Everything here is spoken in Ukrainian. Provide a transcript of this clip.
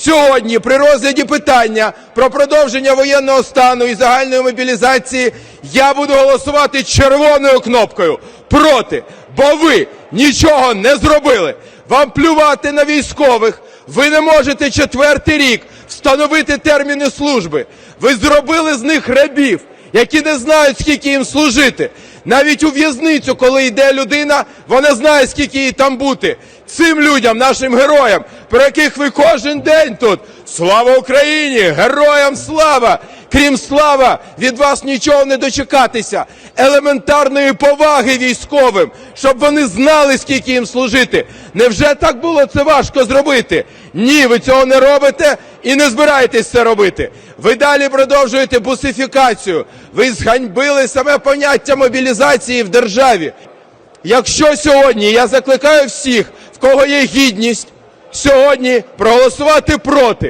сьогодні при розгляді питання про продовження воєнного стану і загальної мобілізації я буду голосувати червоною кнопкою проти, бо ви нічого не зробили. Вам плювати на військових. Ви не можете четвертий рік встановити терміни служби. Ви зробили з них рабів, які не знають, скільки їм служити. Навіть у в'язницю, коли йде людина, вона знає, скільки їй там бути. Цим людям, нашим героям, про яких ви кожен день тут. Слава Україні! Героям слава! Крім слава, від вас нічого не дочекатися. Елементарної поваги військовим, щоб вони знали, скільки їм служити. Невже так було це важко зробити? Ні, ви цього не робите і не збираєтесь це робити. Ви далі продовжуєте бусифікацію. Ви зганьбили саме поняття мобілізації в державі. Якщо сьогодні я закликаю всіх, в кого є гідність, сьогодні проголосувати проти,